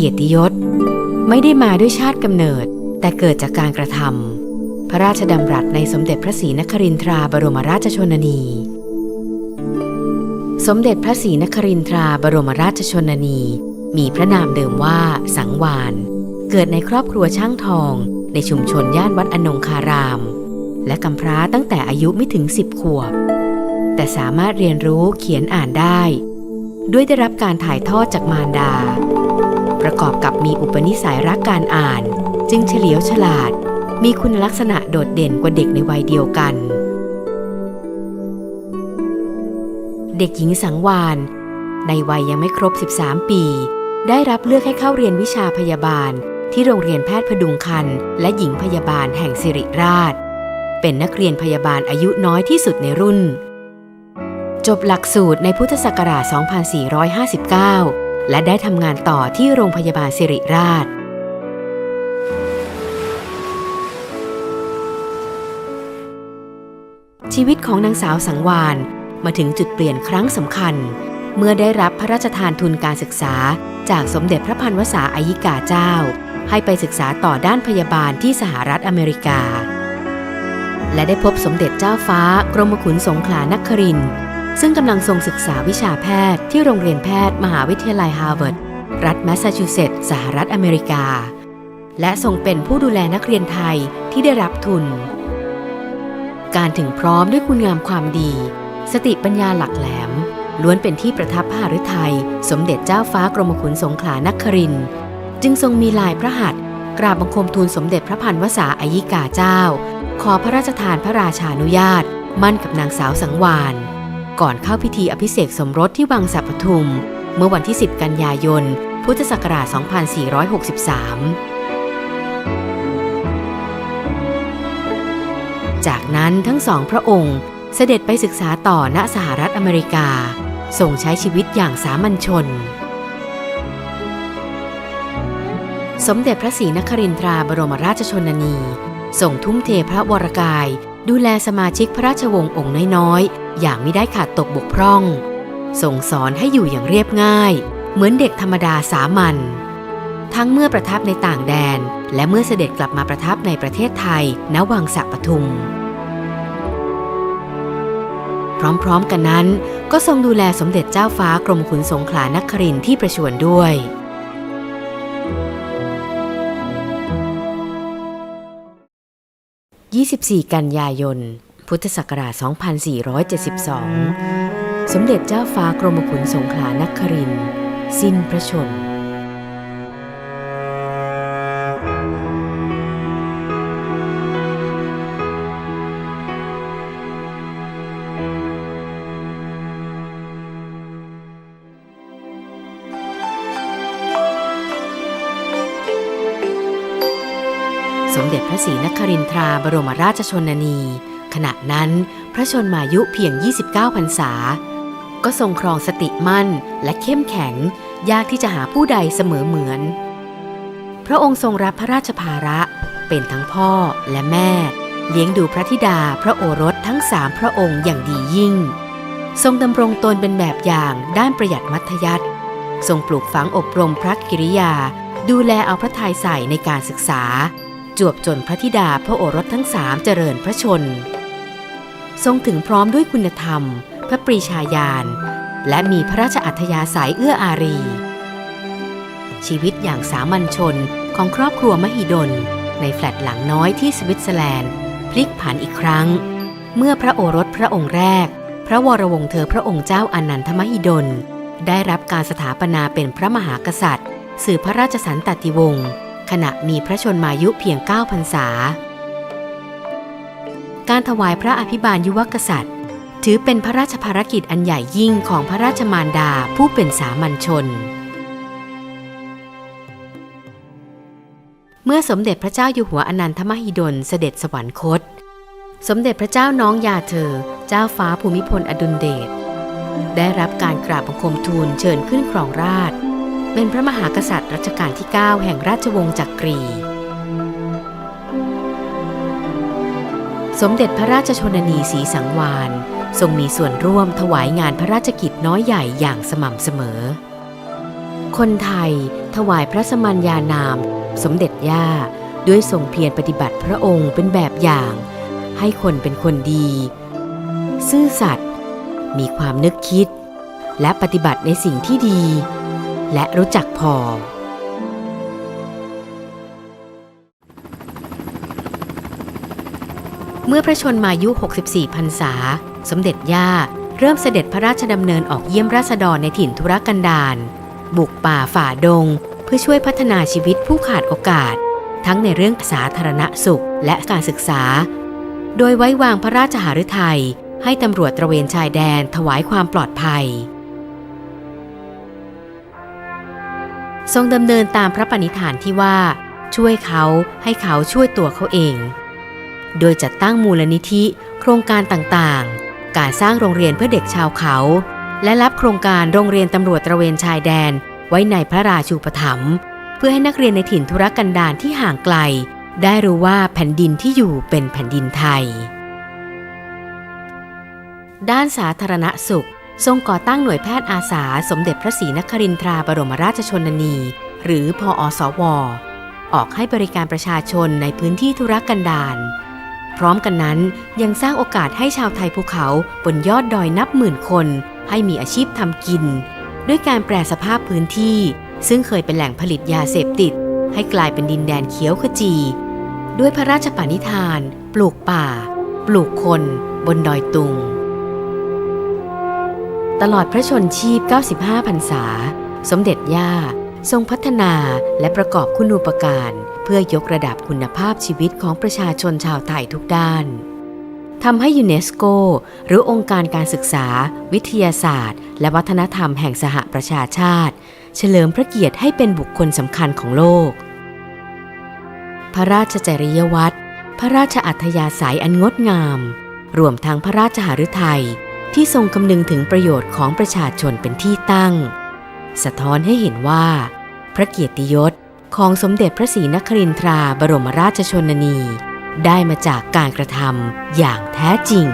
เกียรติยศ ไม่ได้มาด้วยชาติกำเนิด แต่เกิดจากการกระทำพระราชดำรัสในสมเด็จพระศรีนครินทราบรมราชชนนี สมเด็จพระศรีนครินทราบรมราชชนนี มีพระนามเดิมว่า สังวานเกิดในครอบครัวช่างทอง ในชุมชนย่านวัดอนงคาราม และกำพร้าตั้งแต่อายุไม่ถึงสิบขวบ แต่สามารถเรียนรู้เขียนอ่านได้ ด้วยได้รับการถ่ายทอดจากมารดา ประกอบกับมีอุปนิสัยรักการอ่าน จึงเฉลียวฉลาด มีคุณลักษณะโดดเด่นกว่าเด็กในวัยเดียวกัน เด็กหญิงสังวานในวัยยังไม่ครบ 13 ปี ได้รับเลือกให้เข้าเรียนวิชาพยาบาล ที่โรงเรียนแพทย์พดุงคันและหญิงพยาบาลแห่งสิริราช เป็นนักเรียนพยาบาลอายุน้อยที่สุดในรุ่น จบหลักสูตรในพุทธศักราช 2459 และได้ทำงานต่อที่โรงพยาบาลสิริราช ชีวิตของนางสาวสังวานมาถึงจุดเปลี่ยนครั้งสำคัญ เมื่อได้รับพระราชทานทุนการศึกษา จากสมเด็จพระพันวษาอายิกาเจ้า ให้ไปศึกษาต่อด้านพยาบาลที่สหรัฐอเมริกา และได้พบสมเด็จเจ้าฟ้ากรมขุนสงขลานครินทร์ ซึ่งกำลังทรงศึกษาวิชาแพทย์ที่โรงเรียนแพทย์มหาวิทยาลัยฮาร์วาร์ดรัฐแมสซาชูเซตส์สหรัฐอเมริกา และทรงเป็นผู้ดูแลนักเรียนไทยที่ได้รับทุน การถึงพร้อมด้วยคุณงามความดี สติปัญญาหลักแหลม ล้วนเป็นที่ประทับพระฤทัยสมเด็จเจ้าฟ้ากรมขุนสงขลานคริน จึงทรงมีลายพระหัตถ์กราบบังคมทูลสมเด็จพระพันวษาอายิกาเจ้า ขอพระราชทานพระราชานุญาต มั่นกับนางสาวสังวาน ก่อนเข้าพิธีอภิเษกสมรสที่วังสัปทุม เมื่อวันที่ 10 กันยายน พุทธศักราช 2463 จากนั้นทั้งสองพระองค์เสด็จไปศึกษาต่อณสหรัฐอเมริกา ส่งใช้ชีวิตอย่างสามัญชน สมเด็จพระศรีนครินทราบรมราชชนนีส่งทุ่มเทพระวรกาย ดูแลสมาชิกพระราชวงศ์องค์น้อยๆ อย่างไม่ได้ขาดตกบกพร่อง ส่งสอนให้อยู่อย่างเรียบง่าย เหมือนเด็กธรรมดาสามัญทั้งเมื่อประทับในต่างแดน และเมื่อเสด็จกลับมาประทับในประเทศไทย ณ วังสะปทุม พร้อมๆกันนั้น ก็ทรงดูแลสมเด็จเจ้าฟ้ากรมขุนสงขลานครินที่ประชวรด้วย 24 กันยายน พุทธศักราช 2472 สมเด็จเจ้าฟ้ากรมขุนสงขลานครินทร์สิ้นพระชนม์สมเด็จพระศรีนครินทราบรมราชชนนี ขณะนั้นพระชนมายุเพียง 29 พรรษา ก็ทรงครองสติมั่นและเข้มแข็ง ยากที่จะหาผู้ใดเสมอเหมือน พระองค์ทรงรับพระราชภาระเป็นทั้งพ่อและแม่ เลี้ยงดูพระธิดาพระโอรสทั้งสามพระองค์อย่างดียิ่ง ทรงดำรงตนเป็นแบบอย่างด้านประหยัดมัธยัติทรงปลูกฝังอบรมพระกิริยา ดูแลเอาพระทัยใส่ในการศึกษา จวบจนพระธิดาพระโอรสทั้งสามเจริญพระชน ทรงถึงพร้อมด้วยคุณธรรม พระปรีชาญาณ และมีพระราชอัธยาศัยเอื้ออารี ชีวิตอย่างสามัญชนของครอบครัวมหิดล ในแฟลตหลังน้อยที่สวิตเซอร์แลนด์พลิกผันอีกครั้ง เมื่อพระโอรสพระองค์แรก พระวรวงศ์เธอพระองค์เจ้าอนันทมหิดล ได้รับการสถาปนาเป็นพระมหากษัตริย์ สืบพระราชสันตติวงศ์ขณะมีพระชนมายุเพียง9พรรษา การถวายพระอภิบาลยุวกษัตริย์ ถือเป็นพระราชภารกิจอันใหญ่ยิ่งของพระราชมารดาผู้เป็นสามัญชน เมื่อสมเด็จพระเจ้าอยู่หัวอนันทมหิดลเสด็จสวรรคต สมเด็จพระเจ้าน้องยาเธอ เจ้าฟ้าภูมิพลอดุลเดชได้รับการกราบบังคมทูลเชิญขึ้นครองราชเป็นพระมหากษัตริย์รัชกาลที่ 9 แห่งราชวงศ์จักรี สมเด็จพระราชชนนีศรีสังวานทรงมีส่วนร่วมถวายงานพระราชกิจน้อยใหญ่อย่างสม่ำเสมอ คนไทยถวายพระสมัญญานาม สมเด็จย่า ด้วยทรงเพียรปฏิบัติพระองค์เป็นแบบอย่าง ให้คนเป็นคนดี ซื่อสัตย์มีความนึกคิด และปฏิบัติในสิ่งที่ดี และรู้จักพอ เมื่อพระชนมายุ 64 พรรษา สมเด็จย่า เริ่มเสด็จพระราชดำเนินออกเยี่ยมราษฎรในถิ่นธุรกันดารบุกป่าฝ่าดง เพื่อช่วยพัฒนาชีวิตผู้ขาดโอกาส ทั้งในเรื่องสาธารณสุขและการศึกษา โดยไว้วางพระราชหฤทัยให้ตำรวจตระเวนชายแดนถวายความปลอดภัย ทรงดำเนินตามพระปณิธานที่ว่า ช่วยเขาให้เขาช่วยตัวเขาเอง โดยจัดตั้งมูลนิธิ โครงการต่างๆ การสร้างโรงเรียนเพื่อเด็กชาวเขา และรับโครงการโรงเรียนตำรวจตระเวนชายแดน ไว้ในพระราชูปถัมภ์เพื่อให้นักเรียนในถิ่นธุรกันดารที่ห่างไกล ได้รู้ว่าแผ่นดินที่อยู่เป็นแผ่นดินไทย ด้านสาธารณสุข ทรงก่อตั้งหน่วยแพทย์อาสา สมเด็จพระศรีนครินทราบรมราชชนนี หรือพออสว ออกให้บริการประชาชนในพื้นที่ธุรกันดาร พร้อมกันนั้นยังสร้างโอกาสให้ชาวไทยภูเขาบนยอดดอยนับหมื่นคน ให้มีอาชีพทำกิน ด้วยการแปลสภาพพื้นที่ ซึ่งเคยเป็นแหล่งผลิตยาเสพติด ให้กลายเป็นดินแดนเขียวขจี ด้วยพระราชปณิธาน ปลูกป่า ปลูกคนบนดอยตุง ตลอดพระชนชีพ 95 พรรษา สมเด็จย่า ทรงพัฒนาและประกอบคุณูปการ พื่อยกระดับคุณภาพชีวิตของประชาชนชาวไทยทุกด้านทำให้ยูเนสโก หรือองค์การการศึกษา วิทยาศาสตร์ และวัฒนธรรมแห่งสหประชาชาติ เฉลิมพระเกียรติให้เป็นบุคคลสำคัญของโลก พระราชจริยวัตรพระราชอัธยาศัยอันงดงาม รวมทั้งพระราชหฤทัยที่ทรงคำนึงถึงประโยชน์ของประชาชนเป็นที่ตั้ง สะท้อนให้เห็นว่า พระเกียรติยศ ของสมเด็จพระศรีนครินทราบรมราชชนนี ได้มาจากการกระทำอย่างแท้จริง